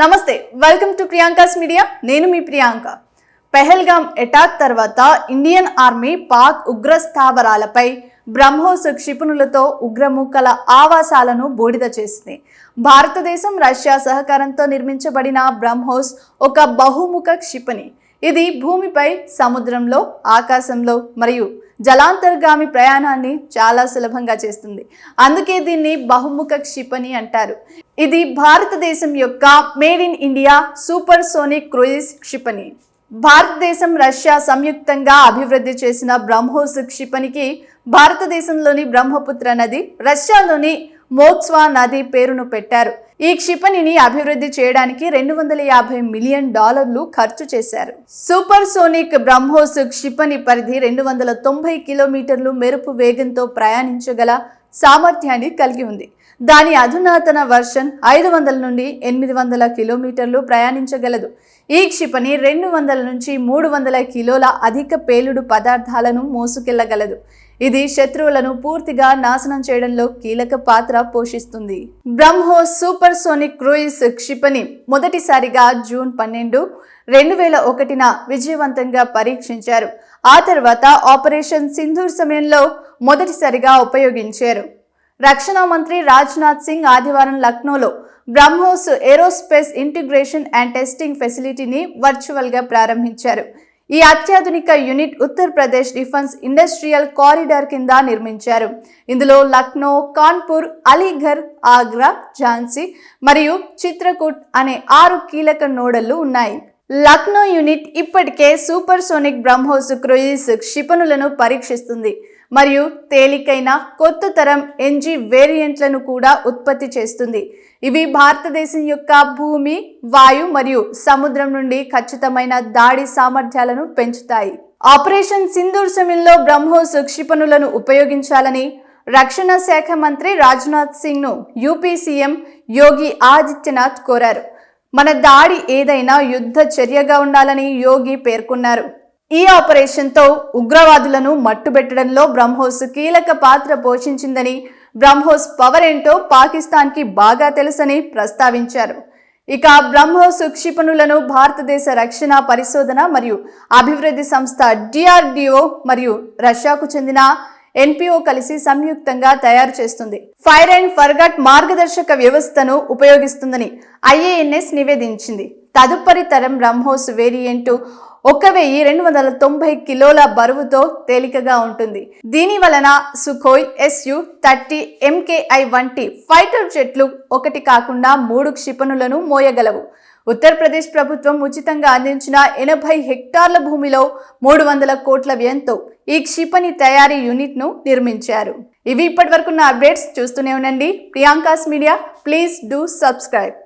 నమస్తే welcome to Priyanka's media నేను మీ ప్రియాంక. పెహల్గాం ఎటాక్ తర్వాత ఇండియన్ ఆర్మీ పాక్ ఉగ్ర స్థావరాలపై బ్రహ్మోస్ క్షిపణులతో ఉగ్రముక్కల ఆవాసాలను బూడిద చేసింది. భారతదేశం రష్యా సహకారంతో నిర్మించబడిన బ్రహ్మోస్ ఒక బహుముఖ క్షిపణి. ఇది భూమిపై సముద్రంలో ఆకాశంలో మరియు జలాంతర్గామి ప్రయాణాన్ని చాలా సులభంగా చేస్తుంది. అందుకే దీన్ని బహుముఖ క్షిపణి అంటారు. ఇది భారతదేశం యొక్క made in India super sonic cruise క్షిపణి. భారతదేశం రష్యా సంయుక్తంగా అభివృద్ధి చేసిన బ్రహ్మోస్ క్షిపణికి భారతదేశంలోని బ్రహ్మపుత్ర నది రష్యాలోని మోత్స్వా నది పేరును పెట్టారు. ఈ క్షిపణిని అభివృద్ధి చేయడానికి రెండు వందల యాభై మిలియన్ డాలర్లు ఖర్చు చేశారు. సూపర్ సోనిక్ బ్రహ్మోస్ క్షిపణి పరిధి రెండు వందల తొంభై కిలోమీటర్లు మెరుపు వేగంతో ప్రయాణించగల సామర్థ్యాన్ని కలిగి ఉంది. దాని అధునాతన వర్షన్ ఐదు వందల నుండి ఎనిమిది వందల కిలోమీటర్లు ప్రయాణించగలదు. ఈ క్షిపణి రెండు వందల నుంచి మూడు వందల కిలోల అధిక పేలుడు పదార్థాలను మోసుకెళ్ళగలదు. ఇది శత్రువులను పూర్తిగా నాశనం చేయడంలో కీలక పాత్ర పోషిస్తుంది. బ్రహ్మోస్ సూపర్ సోనిక్ క్రూయిస్ క్షిపణి మొదటిసారిగా జూన్ పన్నెండు రెండు వేల ఒకటిన విజయవంతంగా పరీక్షించారు. ఆ తర్వాత ఆపరేషన్ సింధూర్ సమయంలో మొదటిసారిగా ఉపయోగించారు. రక్షణ మంత్రి రాజ్నాథ్ సింగ్ ఆదివారం లక్నోలో BrahMos aerospace integration and testing ఫెసిలిటీని వర్చువల్గా ప్రారంభించారు. ఈ అత్యాధునిక unit Uttar Pradesh defence industrial corridor కింద నిర్మించారు. ఇందులో లక్నో కాన్పూర్ అలీఘర్ ఆగ్రా ఝాన్సీ మరియు చిత్రకూట్ అనే ఆరు కీలక నోడళ్ళు ఉన్నాయి. లక్నో యూనిట్ ఇప్పటికే సూపర్ సోనిక్ బ్రహ్మోస్ క్రూయిస్ క్షిపణులను పరీక్షిస్తుంది మరియు తేలికైన కొత్త తరం ఎన్జీ వేరియంట్లను కూడా ఉత్పత్తి చేస్తుంది. ఇవి భారతదేశం యొక్క భూమి వాయు మరియు సముద్రం నుండి ఖచ్చితమైన దాడి సామర్థ్యాలను పెంచుతాయి. ఆపరేషన్ సింధూర్ సమయంలో బ్రహ్మోస్ క్షిపణులను ఉపయోగించాలని రక్షణ శాఖ మంత్రి రాజ్నాథ్ సింగ్ను యూపీ సీఎం యోగి ఆదిత్యనాథ్ కోరారు. మన దాడి ఏదైనా యుద్ధ చర్యగా ఉండాలని యోగి పేర్కొన్నారు. ఈ ఆపరేషన్తో ఉగ్రవాదులను మట్టుబెట్టడంలో బ్రహ్మోస్ కీలక పాత్ర పోషించిందని బ్రహ్మోస్ పవర్ ఏంటో పాకిస్తాన్కి బాగా తెలుసని ప్రస్తావించారు. ఇక బ్రహ్మోస్ క్షిపణులను భారతదేశ రక్షణ పరిశోధన మరియు అభివృద్ధి సంస్థ డిఆర్డిఓ మరియు రష్యాకు చెందిన ఎన్పిఓ కలిసి సంయుక్తంగా తయారు చేస్తుంది. ఫైర్ అండ్ ఫర్గట్ మార్గదర్శక వ్యవస్థను ఉపయోగిస్తుందని ఐఏఎన్ఎస్ నివేదించింది. తదుపరి తరం బ్రహ్మోస్ వేరియంట్ ఒక వెయ్యి రెండు వందల తొంభై కిలోల బరువుతో తేలికగా ఉంటుంది. దీని వలన సుఖోయ్ ఎస్యు థర్టీ ఎంకేఐ వంటి ఫైటర్ జెట్లు ఒకటి కాకుండా మూడు క్షిపణులను మోయగలవు. ఉత్తరప్రదేశ్ ప్రభుత్వం ఉచితంగా అందించిన ఎనభై హెక్టార్ల భూమిలో మూడు వందల కోట్ల వ్యయంతో ఈ క్షిపణి తయారీ యూనిట్ను నిర్మించారు. ఇవి ఇప్పటివరకున్న అప్డేట్స్ చూస్తూనే ఉండండి. Priyanka's media please do subscribe.